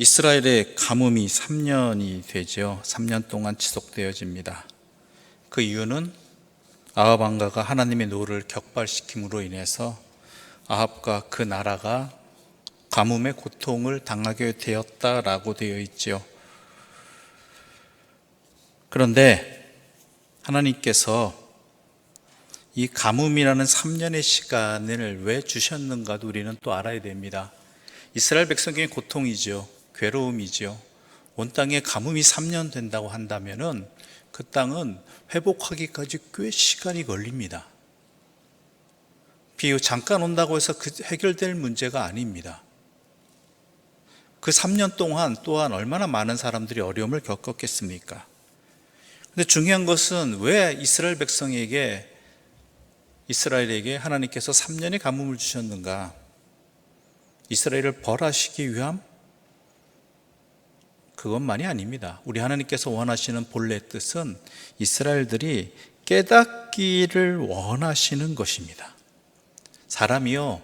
이스라엘의 가뭄이 3년이 되죠. 3년 동안 지속되어집니다. 그 이유는 아합 왕가가 하나님의 노를 격발시킴으로 인해서 아합과 그 나라가 가뭄의 고통을 당하게 되었다라고 되어 있지요. 그런데 하나님께서 이 가뭄이라는 3년의 시간을 왜 주셨는가도 우리는 또 알아야 됩니다. 이스라엘 백성의 고통이죠. 괴로움이죠. 온 땅에 가뭄이 3년 된다고 한다면은 그 땅은 회복하기까지 꽤 시간이 걸립니다. 비유 잠깐 온다고 해서 그 해결될 문제가 아닙니다. 그 3년 동안 또한 얼마나 많은 사람들이 어려움을 겪었겠습니까? 근데 중요한 것은 왜 이스라엘 백성에게 이스라엘에게 하나님께서 3년의 가뭄을 주셨는가? 이스라엘을 벌하시기 위함? 그것만이 아닙니다. 우리 하나님께서 원하시는 본래 뜻은 이스라엘들이 깨닫기를 원하시는 것입니다. 사람이요,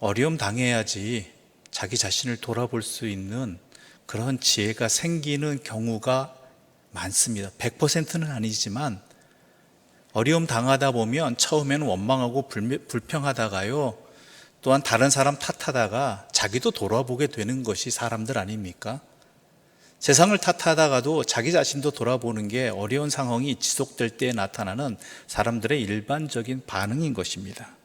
어려움 당해야지 자기 자신을 돌아볼 수 있는 그런 지혜가 생기는 경우가 많습니다. 100%는 아니지만 어려움 당하다 보면 처음에는 원망하고 불평하다가요, 또한 다른 사람 탓하다가 자기도 돌아보게 되는 것이 사람들 아닙니까? 세상을 탓하다가도 자기 자신도 돌아보는 게 어려운 상황이 지속될 때 나타나는 사람들의 일반적인 반응인 것입니다.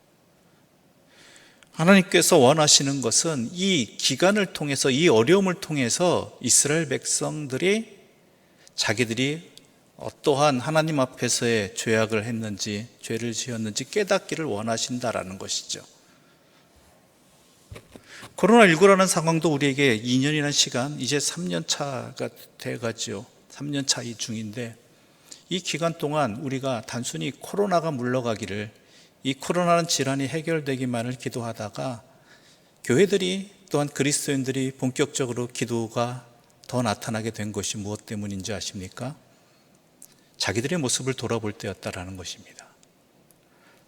하나님께서 원하시는 것은 이 기간을 통해서, 이 어려움을 통해서 이스라엘 백성들이 자기들이 어떠한 하나님 앞에서의 죄악을 했는지, 죄를 지었는지 깨닫기를 원하신다라는 것이죠. 코로나19라는 상황도 우리에게 2년이라는 시간, 이제 3년 차가 돼가지요. 3년 차 이 중인데, 이 기간 동안 우리가 단순히 코로나가 물러가기를, 이 코로나는 질환이 해결되기만을 기도하다가, 교회들이 또한 그리스도인들이 본격적으로 기도가 더 나타나게 된 것이 무엇 때문인지 아십니까? 자기들의 모습을 돌아볼 때였다라는 것입니다.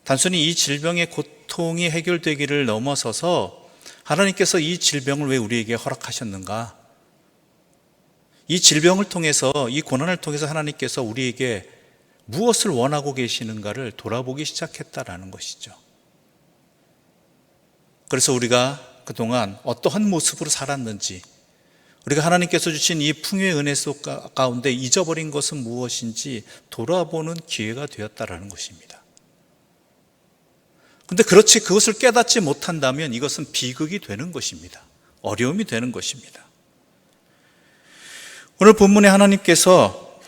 단순히 이 질병의 고통이 해결되기를 넘어서서 하나님께서 이 질병을 왜 우리에게 허락하셨는가? 이 질병을 통해서, 이 고난을 통해서 하나님께서 우리에게 무엇을 원하고 계시는가를 돌아보기 시작했다라는 것이죠. 그래서 우리가 그동안 어떠한 모습으로 살았는지, 우리가 하나님께서 주신 이 풍요의 은혜 속 가운데 잊어버린 것은 무엇인지 돌아보는 기회가 되었다라는 것입니다. 근데 그렇지 그것을 깨닫지 못한다면 이것은 비극이 되는 것입니다. 어려움이 되는 것입니다. 오늘 본문에 하나님께서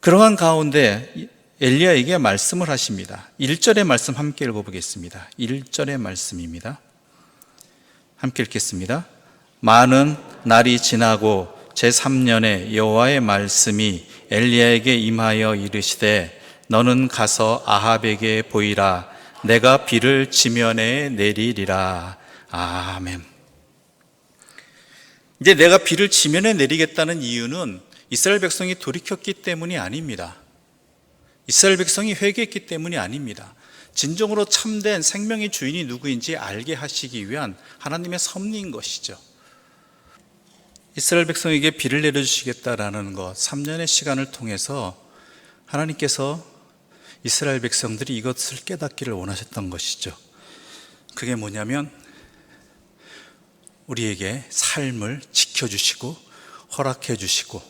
그러한 가운데 엘리야에게 말씀을 하십니다. 1절의 말씀 함께 읽어보겠습니다. 1절의 말씀입니다. 함께 읽겠습니다. 많은 날이 지나고 제3년에 여호와의 말씀이 엘리야에게 임하여 이르시되 너는 가서 아합에게 보이라 내가 비를 지면에 내리리라. 아멘. 이제 내가 비를 지면에 내리겠다는 이유는 이스라엘 백성이 돌이켰기 때문이 아닙니다. 이스라엘 백성이 회개했기 때문이 아닙니다. 진정으로 참된 생명의 주인이 누구인지 알게 하시기 위한 하나님의 섭리인 것이죠. 이스라엘 백성에게 비를 내려주시겠다라는 것, 3년의 시간을 통해서 하나님께서 이스라엘 백성들이 이것을 깨닫기를 원하셨던 것이죠. 그게 뭐냐면 우리에게 삶을 지켜주시고 허락해 주시고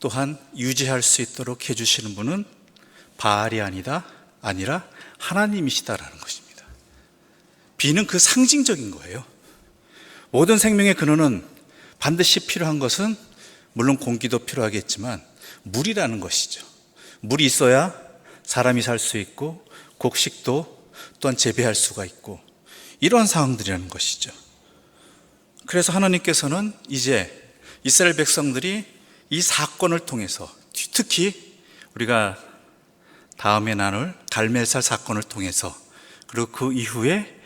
또한 유지할 수 있도록 해 주시는 분은 바알이 아니다 아니라 하나님이시다라는 것입니다. 비는 그 상징적인 거예요. 모든 생명의 근원은 반드시 필요한 것은 물론 공기도 필요하겠지만 물이라는 것이죠. 물이 있어야 사람이 살 수 있고 곡식도 또한 재배할 수가 있고 이러한 상황들이라는 것이죠. 그래서 하나님께서는 이제 이스라엘 백성들이 이 사건을 통해서 특히 우리가 다음에 나눌 갈멜살 사건을 통해서 그리고 그 이후에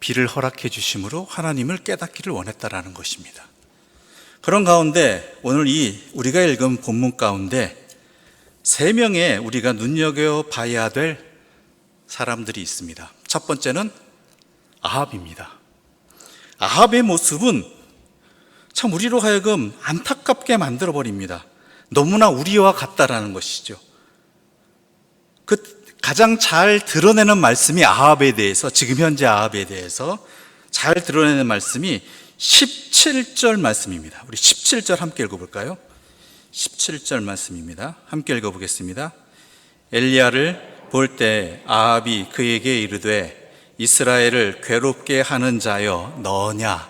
비를 허락해 주심으로 하나님을 깨닫기를 원했다라는 것입니다. 그런 가운데 오늘 이 우리가 읽은 본문 가운데 세 명의 우리가 눈여겨 봐야 될 사람들이 있습니다. 첫 번째는 아합입니다. 아합의 모습은 참 우리로 하여금 안타깝게 만들어 버립니다. 너무나 우리와 같다라는 것이죠. 그 가장 잘 드러내는 말씀이 아합에 대해서 지금 현재 아합에 대해서 잘 드러내는 말씀이 17절 말씀입니다. 우리 17절 함께 읽어 볼까요? 17절 말씀입니다. 함께 읽어보겠습니다. 엘리야를 볼 때 아합이 그에게 이르되 이스라엘을 괴롭게 하는 자여 너냐?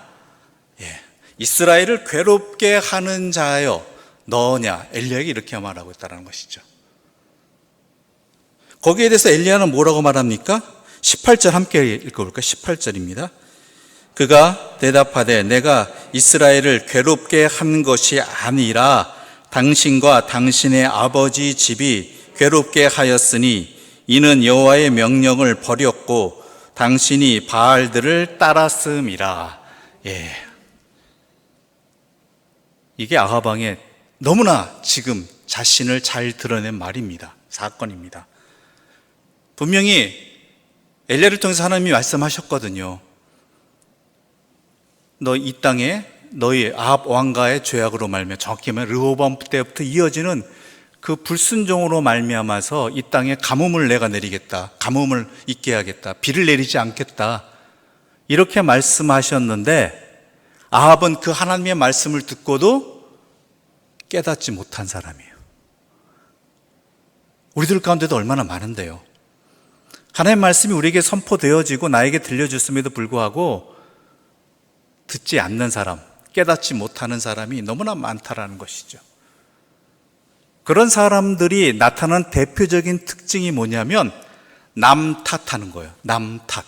예. 이스라엘을 괴롭게 하는 자여 너냐? 엘리야에게 이렇게 말하고 있다는 것이죠. 거기에 대해서 엘리야는 뭐라고 말합니까? 18절 함께 읽어볼까요? 18절입니다. 그가 대답하되 내가 이스라엘을 괴롭게 한 것이 아니라 당신과 당신의 아버지 집이 괴롭게 하였으니 이는 여호와의 명령을 버렸고 당신이 바알들을 따랐음이라. 예. 이게 아하방의 너무나 지금 자신을 잘 드러낸 말입니다. 사건입니다. 분명히 엘리야를 통해서 하나님이 말씀하셨거든요. 너 이 땅에 너희 아합 왕가의 죄악으로 말며 정확히 말하면 르호밤 때부터 이어지는 그 불순종으로 말미암아서 이 땅에 가뭄을 내가 내리겠다. 가뭄을 있게 하겠다. 비를 내리지 않겠다. 이렇게 말씀하셨는데 아합은 그 하나님의 말씀을 듣고도 깨닫지 못한 사람이에요. 우리들 가운데도 얼마나 많은데요. 하나님의 말씀이 우리에게 선포되어지고 나에게 들려줬음에도 불구하고 듣지 않는 사람, 깨닫지 못하는 사람이 너무나 많다라는 것이죠. 그런 사람들이 나타나는 대표적인 특징이 뭐냐면 남 탓하는 거예요. 남 탓.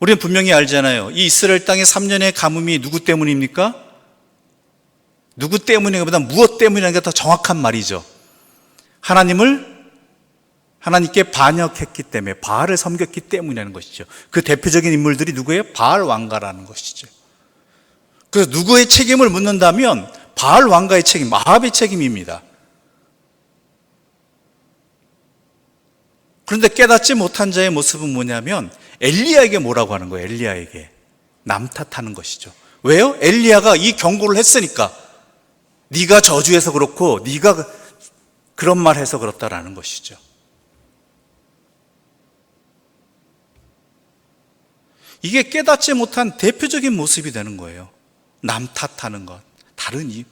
우리는 분명히 알잖아요. 이 이스라엘 땅의 3년의 가뭄이 누구 때문입니까? 누구 때문인가보다 무엇 게더 정확한 말이죠. 하나님을 하나님께 반역했기 때문에 바알을 섬겼기 때문이라는 것이죠. 그 대표적인 인물들이 누구예요? 바알 왕가라는 것이죠. 그래서 누구의 책임을 묻는다면 바알 왕가의 책임, 아합의 책임입니다. 그런데 깨닫지 못한 자의 모습은 뭐냐면 엘리야에게 뭐라고 하는 거예요? 엘리야에게 남 탓하는 것이죠. 왜요? 엘리야가 이 경고를 했으니까 네가 저주해서 그렇고 네가 그런 말 해서 그렇다라는 것이죠. 이게 깨닫지 못한 대표적인 모습이 되는 거예요. 남 탓하는 것, 다른 이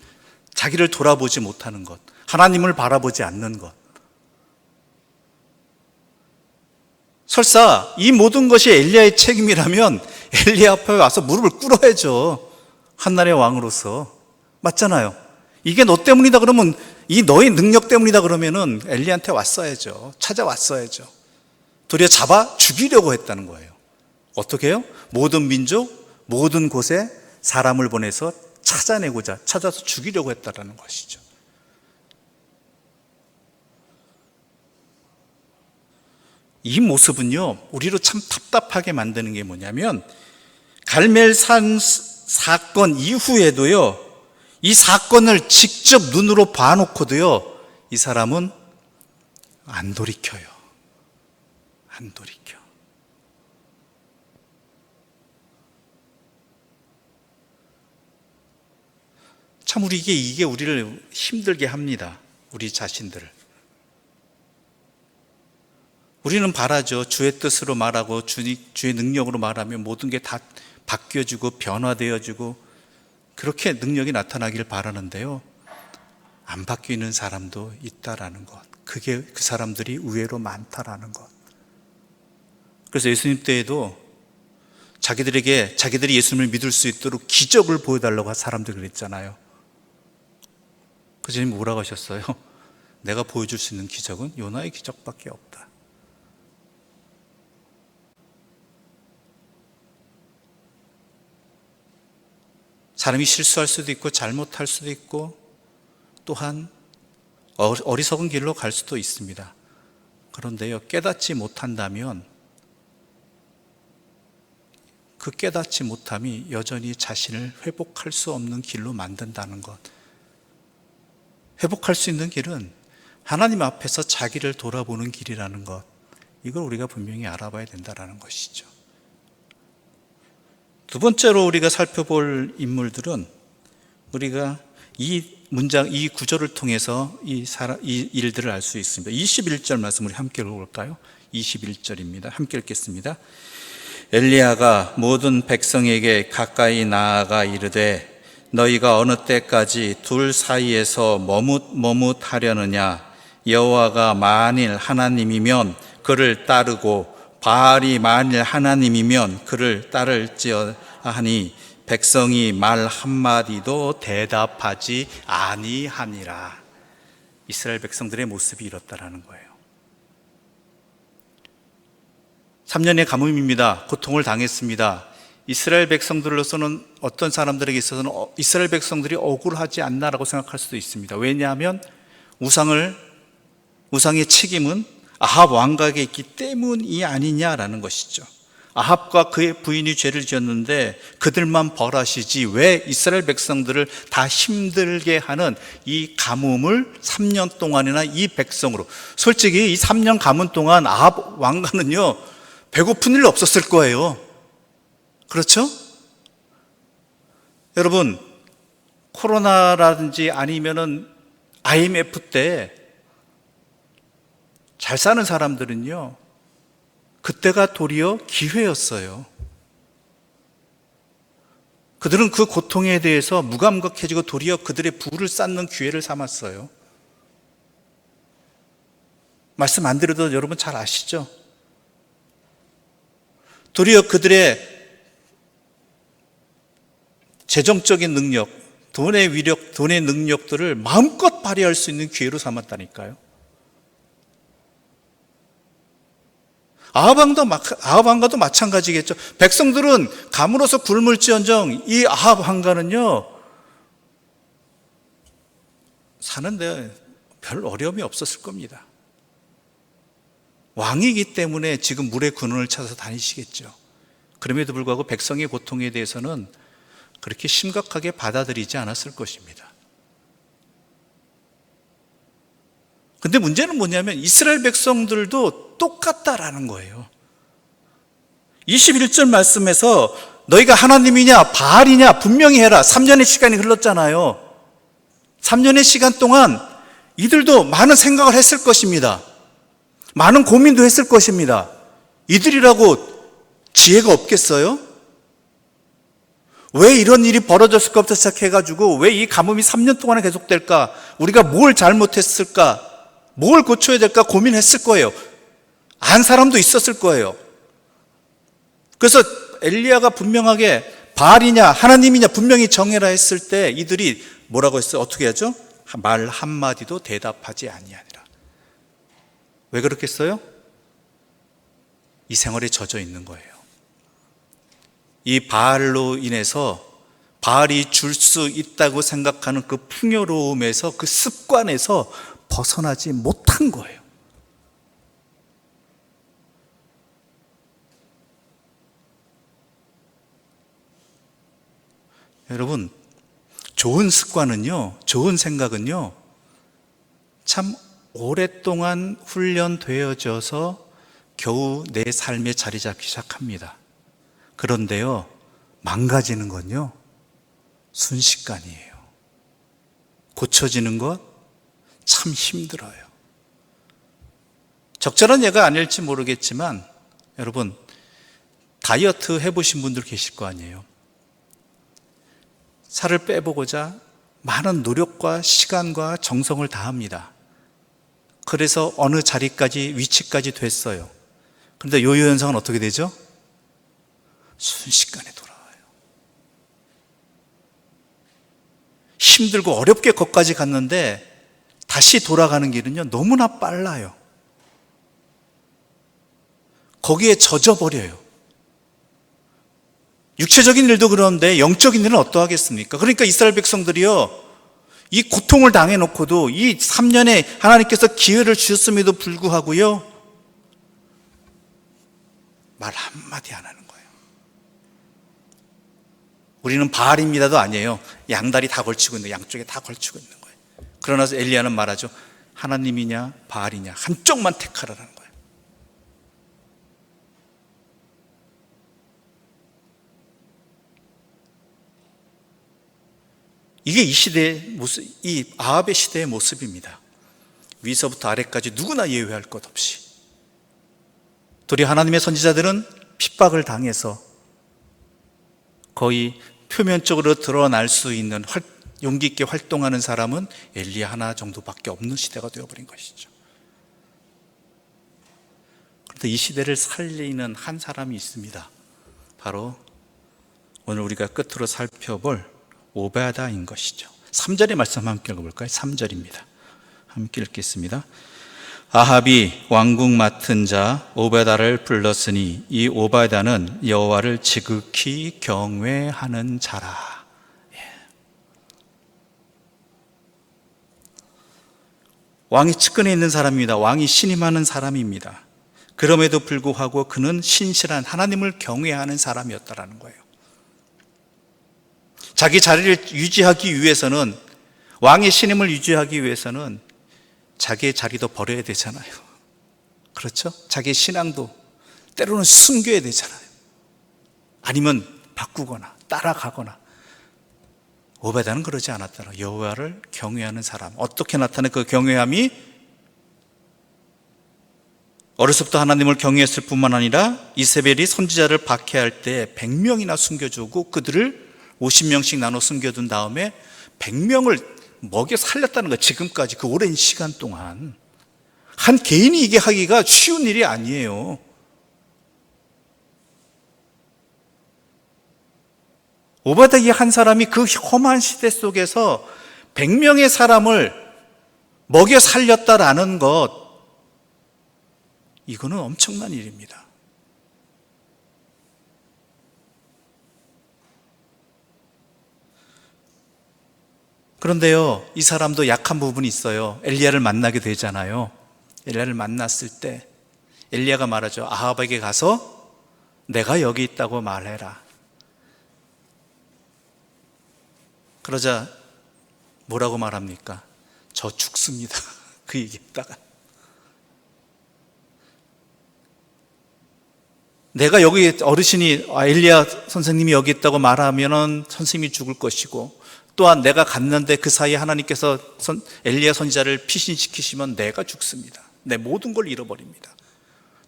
자기를 돌아보지 못하는 것, 하나님을 바라보지 않는 것. 설사 이 모든 것이 엘리야의 책임이라면 엘리야 앞에 와서 무릎을 꿇어야죠. 한나라의 왕으로서. 맞잖아요. 이게 너 때문이다 그러면 이 너의 능력 때문이다 그러면은 엘리한테 왔어야죠. 찾아왔어야죠. 도리어 잡아 죽이려고 했다는 거예요. 어떻게 해요? 모든 민족, 모든 곳에 사람을 보내서 찾아내고자, 찾아서 죽이려고 했다라는 것이죠. 이 모습은요, 우리로 참 답답하게 만드는 게 뭐냐면, 갈멜산 사건 이후에도요, 이 사건을 직접 눈으로 봐놓고도요, 이 사람은 안 돌이켜요. 안 돌이켜. 참 우리에게 이게 우리를 힘들게 합니다. 우리 자신들을. 우리는 바라죠. 주의 뜻으로 말하고 주의, 능력으로 말하면 모든 게 다 바뀌어지고 변화되어지고 그렇게 능력이 나타나길 바라는데요. 안 바뀌는 사람도 있다라는 것. 그게 그 사람들이 의외로 많다라는 것. 그래서 예수님 때에도 자기들에게 자기들이 예수님을 믿을 수 있도록 기적을 보여달라고 한 사람들 그랬잖아요. 그 주님 뭐라고 하셨어요? 내가 보여줄 수 있는 기적은 요나의 기적밖에 없다. 사람이 실수할 수도 있고 잘못할 수도 있고 또한 어리석은 길로 갈 수도 있습니다. 그런데요, 깨닫지 못한다면 그 깨닫지 못함이 여전히 자신을 회복할 수 없는 길로 만든다는 것. 회복할 수 있는 길은 하나님 앞에서 자기를 돌아보는 길이라는 것. 이걸 우리가 분명히 알아봐야 된다는 것이죠. 두 번째로 우리가 살펴볼 인물들은 우리가 이 문장, 이 구절을 통해서 이, 사람, 이 일들을 알 수 있습니다. 21절 말씀 우리 함께 읽어볼까요? 21절입니다. 함께 읽겠습니다. 엘리야가 모든 백성에게 가까이 나아가 이르되 너희가 어느 때까지 둘 사이에서 머뭇머뭇하려느냐 여호와가 만일 하나님이면 그를 따르고 바알이 만일 하나님이면 그를 따를지어 하니 백성이 말 한마디도 대답하지 아니하니라 이스라엘 백성들의 모습이 이렇다라는 거예요 3년의 가뭄입니다. 고통을 당했습니다. 이스라엘 백성들로서는 어떤 사람들에게 있어서는 어, 이스라엘 백성들이 억울하지 않나라고 생각할 수도 있습니다. 왜냐하면 우상을 우상의 책임은 아합 왕가에게 있기 때문이 아니냐라는 것이죠. 아합과 그의 부인이 죄를 지었는데 그들만 벌하시지 왜 이스라엘 백성들을 다 힘들게 하는 이 가뭄을 3년 동안이나 이 백성으로 솔직히 이 3년 가뭄 동안 아합 왕가는요 배고픈 일 없었을 거예요. 그렇죠? 여러분, 코로나라든지 아니면은 IMF 때 잘 사는 사람들은요, 그때가 도리어 기회였어요. 그들은 그 고통에 대해서 무감각해지고 도리어 그들의 부를 쌓는 기회를 삼았어요. 말씀 안 드려도 여러분 잘 아시죠? 도리어 그들의 재정적인 능력, 돈의 위력, 돈의 능력들을 마음껏 발휘할 수 있는 기회로 삼았다니까요. 아합왕도 아합왕가도 마찬가지겠죠. 백성들은 감으로서 굶을지언정 이 아합왕가는요 사는데 별 어려움이 없었을 겁니다. 왕이기 때문에 지금 물의 근원을 찾아서 다니시겠죠. 그럼에도 불구하고 백성의 고통에 대해서는 그렇게 심각하게 받아들이지 않았을 것입니다. 근데 문제는 뭐냐면 이스라엘 백성들도 똑같다라는 거예요. 21절 말씀에서 너희가 하나님이냐 바알이냐 분명히 해라. 3년의 시간이 흘렀잖아요. 3년의 시간 동안 이들도 많은 생각을 했을 것입니다. 많은 고민도 했을 것입니다. 이들이라고 지혜가 없겠어요? 왜 이런 일이 벌어졌을까부터 시작해가지고 왜 이 가뭄이 3년 동안에 계속될까? 우리가 뭘 잘못했을까? 뭘 고쳐야 될까 고민했을 거예요. 안 사람도 있었을 거예요. 그래서 엘리야가 분명하게 바알이냐 하나님이냐 분명히 정해라 했을 때 이들이 뭐라고 했어요? 어떻게 하죠? 말 한마디도 대답하지 아니하니라. 왜 그렇겠어요? 이 생활에 젖어 있는 거예요. 이 바알로 인해서 바알이 줄 수 있다고 생각하는 그 풍요로움에서 그 습관에서 벗어나지 못한 거예요. 여러분, 좋은 습관은요, 좋은 생각은요, 참 오랫동안 훈련되어져서 겨우 내 삶에 자리 잡기 시작합니다. 그런데요, 망가지는 건요, 순식간이에요. 고쳐지는 것 참 힘들어요. 적절한 예가 아닐지 모르겠지만, 여러분, 다이어트 해보신 분들 계실 거 아니에요. 살을 빼보고자 많은 노력과 시간과 정성을 다합니다. 그래서 어느 자리까지, 위치까지 됐어요. 그런데 요요 현상은 어떻게 되죠? 순식간에 돌아와요. 힘들고 어렵게 거기까지 갔는데 다시 돌아가는 길은요, 너무나 빨라요. 거기에 젖어버려요. 육체적인 일도 그런데 영적인 일은 어떠하겠습니까? 그러니까 이스라엘 백성들이요, 이 고통을 당해놓고도 이 3년에 하나님께서 기회를 주셨음에도 불구하고요, 말 한마디 안 하는. 우리는 바알입니다도 아니에요. 양다리 다 걸치고 있는, 양쪽에 다 걸치고 있는 거예요. 그러나 엘리야는 말하죠. 하나님이냐, 바알이냐, 한쪽만 택하라는 거예요. 이게 이 시대의 모습, 이 아합의 시대의 모습입니다. 위서부터 아래까지 누구나 예외할 것 없이. 도리 하나님의 선지자들은 핍박을 당해서 거의 표면적으로 드러날 수 있는 활- 용기 있게 활동하는 사람은 엘리야 하나 정도밖에 없는 시대가 되어버린 것이죠. 그런데 이 시대를 살리는 한 사람이 있습니다. 바로 오늘 우리가 끝으로 살펴볼 오베다인 것이죠. 3절의 말씀 함께 읽어볼까요? 3절입니다. 함께 읽겠습니다. 아합이 왕국 맡은 자 오베다를 불렀으니 이 오베다는 여호와를 지극히 경외하는 자라. 예. 왕이 측근에 있는 사람입니다. 왕이 신임하는 사람입니다. 그럼에도 불구하고 그는 신실한 하나님을 경외하는 사람이었다라는 거예요. 자기 자리를 유지하기 위해서는 왕의 신임을 유지하기 위해서는 자기의 자리도 버려야 되잖아요. 그렇죠? 자기의 신앙도 때로는 숨겨야 되잖아요. 아니면 바꾸거나 따라가거나. 오베다는 그러지 않았더라. 여호와를 경외하는 사람. 어떻게 나타내 그 경외함이 어려서부터 하나님을 경외했을 뿐만 아니라 이세벨이 선지자를 박해할 때 100명이나 숨겨주고 그들을 50명씩 나눠 숨겨둔 다음에 100명을 먹여 살렸다는 거 지금까지 그 오랜 시간 동안 한 개인이 이게 하기가 쉬운 일이 아니에요. 오바닥이 한 사람이 그 험한 시대 속에서 100명의 사람을 먹여 살렸다라는 것 이거는 엄청난 일입니다. 그런데요, 이 사람도 약한 부분이 있어요. 엘리야를 만나게 되잖아요. 엘리야를 만났을 때 엘리야가 말하죠. 아합에게 가서 내가 여기 있다고 말해라. 그러자 뭐라고 말합니까? 저 죽습니다. 그 얘기했다가 내가 여기 어르신이 아, 엘리야 선생님이 여기 있다고 말하면은 선생님이 죽을 것이고 또한 내가 갔는데 그 사이에 하나님께서 선, 엘리야 선지자를 피신시키시면 내가 죽습니다. 내 모든 걸 잃어버립니다.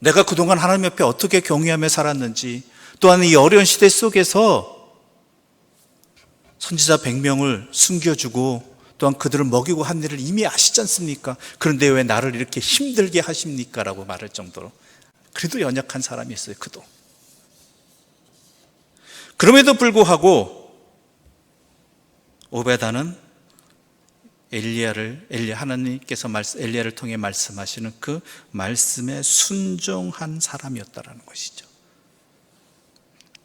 내가 그동안 하나님 옆에 어떻게 경외하며 살았는지 또한 이 어려운 시대 속에서 선지자 100명을 숨겨주고 또한 그들을 먹이고 한 일을 이미 아시지 않습니까? 그런데 왜 나를 이렇게 힘들게 하십니까? 라고 말할 정도로 그래도 연약한 사람이 있어요. 그도. 그럼에도 불구하고 오베다는 엘리야를 엘리 하나님께서 엘리야를 통해 말씀하시는 그 말씀에 순종한 사람이었다라는 것이죠.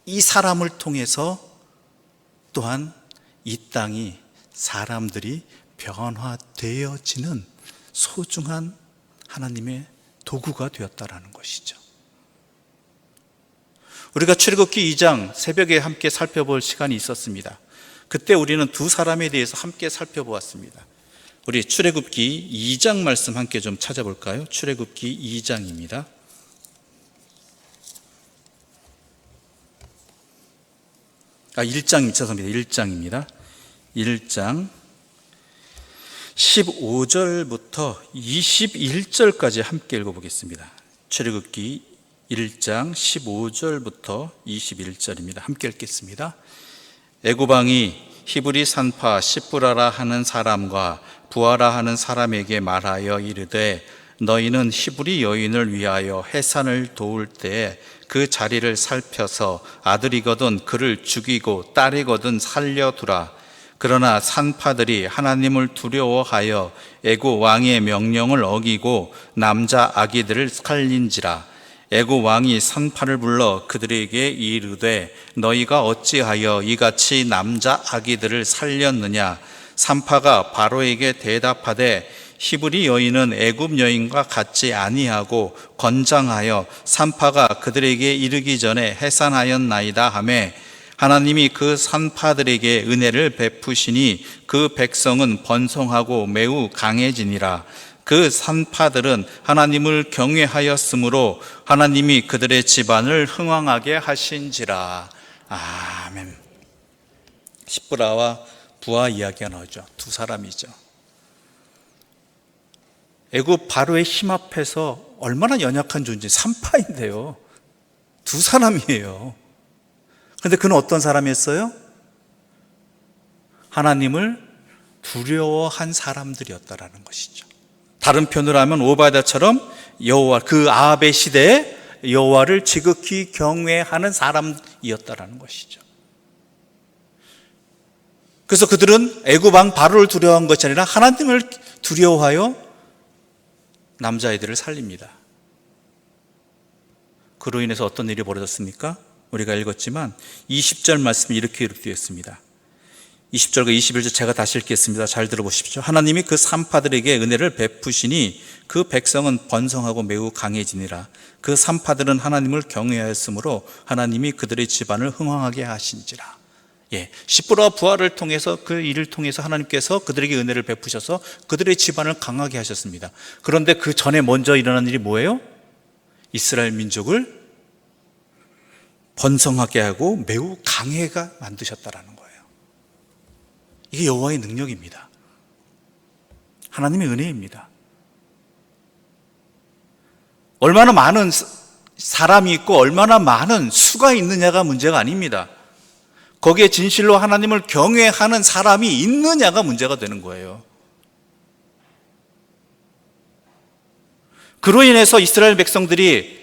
이 사람을 통해서 또한 이 땅이 사람들이 변화되어지는 소중한 하나님의 도구가 되었다라는 것이죠. 우리가 출애굽기 2장 새벽에 함께 살펴볼 시간이 있었습니다. 그때 우리는 두 사람에 대해서 함께 살펴보았습니다. 우리 출애굽기 2장 말씀 함께 좀 찾아볼까요? 출애굽기 2장입니다. 아, 1장 죄송합니다. 1장입니다. 1장 15절부터 21절까지 함께 읽어보겠습니다. 출애굽기 1장 15절부터 21절입니다. 함께 읽겠습니다. 애고방이 히브리 산파 시브라라 하는 사람과 부하라 하는 사람에게 말하여 이르되 너희는 히브리 여인을 위하여 해산을 도울 때에 그 자리를 살펴서 아들이거든 그를 죽이고 딸이거든 살려두라. 그러나 산파들이 하나님을 두려워하여 애고 왕의 명령을 어기고 남자 아기들을 살린지라. 애고 왕이 산파를 불러 그들에게 이르되 너희가 어찌하여 이같이 남자 아기들을 살렸느냐? 산파가 바로에게 대답하되 히브리 여인은 애굽 여인과 같지 아니하고 건장하여 산파가 그들에게 이르기 전에 해산하였나이다 하매 하나님이 그 산파들에게 은혜를 베푸시니 그 백성은 번성하고 매우 강해지니라 그 산파들은 하나님을 경외하였으므로 하나님이 그들의 집안을 흥왕하게 하신지라. 아멘. 시브라와 부하 이야기가 나오죠. 두 사람이죠. 애굽 바로의 힘 앞에서 얼마나 연약한 존재, 산파인데요. 두 사람이에요. 그런데 그는 어떤 사람이었어요? 하나님을 두려워한 사람들이었다라는 것이죠. 다른 편으로 하면 오바다처럼 여호와 그 아합의 시대에 여호와를 지극히 경외하는 사람이었다라는 것이죠. 그래서 그들은 애굽 왕 바로를 두려워한 것이 아니라 하나님을 두려워하여 남자아이들을 살립니다. 그로 인해서 어떤 일이 벌어졌습니까? 우리가 읽었지만 20절 말씀이 이렇게 기록되어 있습니다. 20절과 21절 제가 다시 읽겠습니다. 잘 들어보십시오. 하나님이 그 산파들에게 은혜를 베푸시니 그 백성은 번성하고 매우 강해지니라. 그 산파들은 하나님을 경외하였으므로 하나님이 그들의 집안을 흥왕하게 하신지라. 예, 시부라 부활을 통해서 그 일을 통해서 하나님께서 그들에게 은혜를 베푸셔서 그들의 집안을 강하게 하셨습니다. 그런데 그 전에 먼저 일어난 일이 뭐예요? 이스라엘 민족을 번성하게 하고 매우 강해가 만드셨다라는 거예요. 이게 여호와의 능력입니다. 하나님의 은혜입니다. 얼마나 많은 사람이 있고 얼마나 많은 수가 있느냐가 문제가 아닙니다. 거기에 진실로 하나님을 경외하는 사람이 있느냐가 문제가 되는 거예요. 그로 인해서 이스라엘 백성들이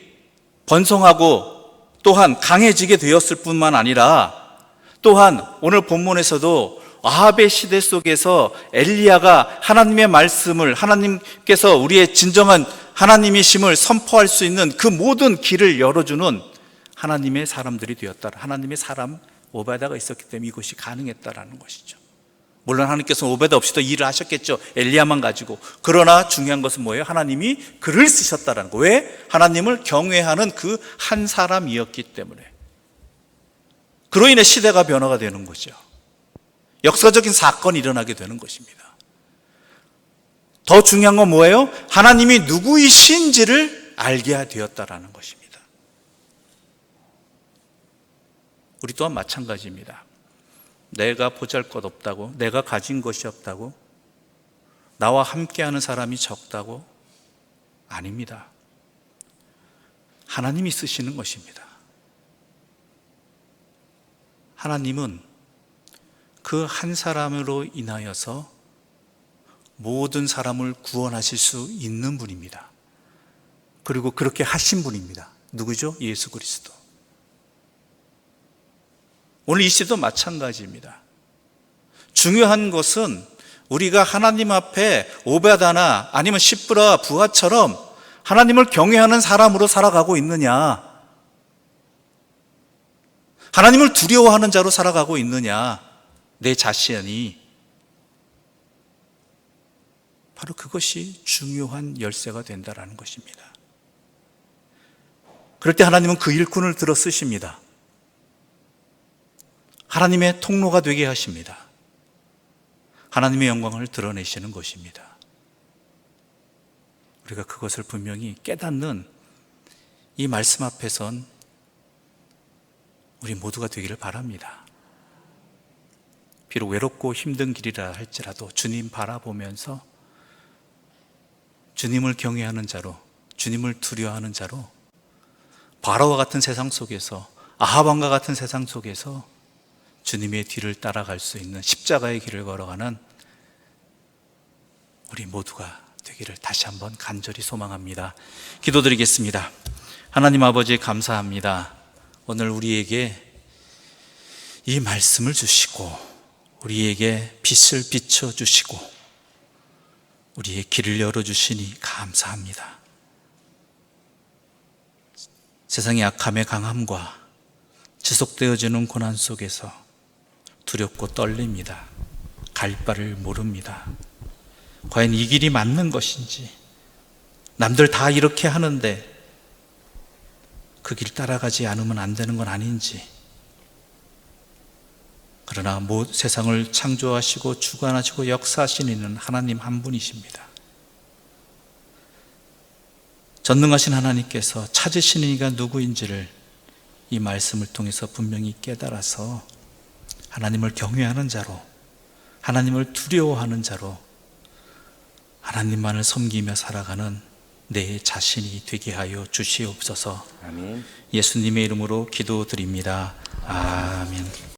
번성하고 또한 강해지게 되었을 뿐만 아니라 또한 오늘 본문에서도 아합의 시대 속에서 엘리야가 하나님의 말씀을 하나님께서 우리의 진정한 하나님이심을 선포할 수 있는 그 모든 길을 열어주는 하나님의 사람들이 되었다. 하나님의 사람 오바다가 있었기 때문에 이것이 가능했다라는 것이죠. 물론 하나님께서 오베다 없이도 일을 하셨겠죠. 엘리야만 가지고. 그러나 중요한 것은 뭐예요? 하나님이 글을 쓰셨다라는 거. 왜? 하나님을 경외하는 그 한 사람이었기 때문에. 그로 인해 시대가 변화가 되는 거죠. 역사적인 사건이 일어나게 되는 것입니다. 더 중요한 건 뭐예요? 하나님이 누구이신지를 알게 되었다라는 것입니다. 우리 또한 마찬가지입니다. 내가 보잘 것 없다고, 내가 가진 것이 없다고, 나와 함께하는 사람이 적다고? 아닙니다. 하나님이 쓰시는 것입니다. 하나님은 그 한 사람으로 인하여서 모든 사람을 구원하실 수 있는 분입니다. 그리고 그렇게 하신 분입니다. 누구죠? 예수 그리스도. 오늘 이 시도 마찬가지입니다. 중요한 것은 우리가 하나님 앞에 오베다나 아니면 시브라 부하처럼 하나님을 경외하는 사람으로 살아가고 있느냐? 하나님을 두려워하는 자로 살아가고 있느냐? 내 자신이 바로 그것이 중요한 열쇠가 된다라는 것입니다. 그럴 때 하나님은 그 일꾼을 들어 쓰십니다. 하나님의 통로가 되게 하십니다. 하나님의 영광을 드러내시는 것입니다. 우리가 그것을 분명히 깨닫는 이 말씀 앞에선 우리 모두가 되기를 바랍니다. 비록 외롭고 힘든 길이라 할지라도 주님 바라보면서 주님을 경외하는 자로, 주님을 두려워하는 자로 바로와 같은 세상 속에서 아하방과 같은 세상 속에서 주님의 뒤를 따라갈 수 있는 십자가의 길을 걸어가는 우리 모두가 되기를 다시 한번 간절히 소망합니다. 기도드리겠습니다. 하나님 아버지 감사합니다. 오늘 우리에게 이 말씀을 주시고 우리에게 빛을 비춰 주시고 우리의 길을 열어 주시니 감사합니다. 세상의 악함의 강함과 지속되어지는 고난 속에서 두렵고 떨립니다. 갈 바를 모릅니다. 과연 이 길이 맞는 것인지, 남들 다 이렇게 하는데 그 길 따라가지 않으면 안 되는 건 아닌지, 그러나 모 세상을 창조하시고 주관하시고 역사하시는 하나님 한 분이십니다. 전능하신 하나님께서 찾으시는 이가 누구인지를 이 말씀을 통해서 분명히 깨달아서 하나님을 경외하는 자로 하나님을 두려워하는 자로 하나님만을 섬기며 살아가는 내 자신이 되게 하여 주시옵소서. 아멘. 예수님의 이름으로 기도드립니다. 아멘.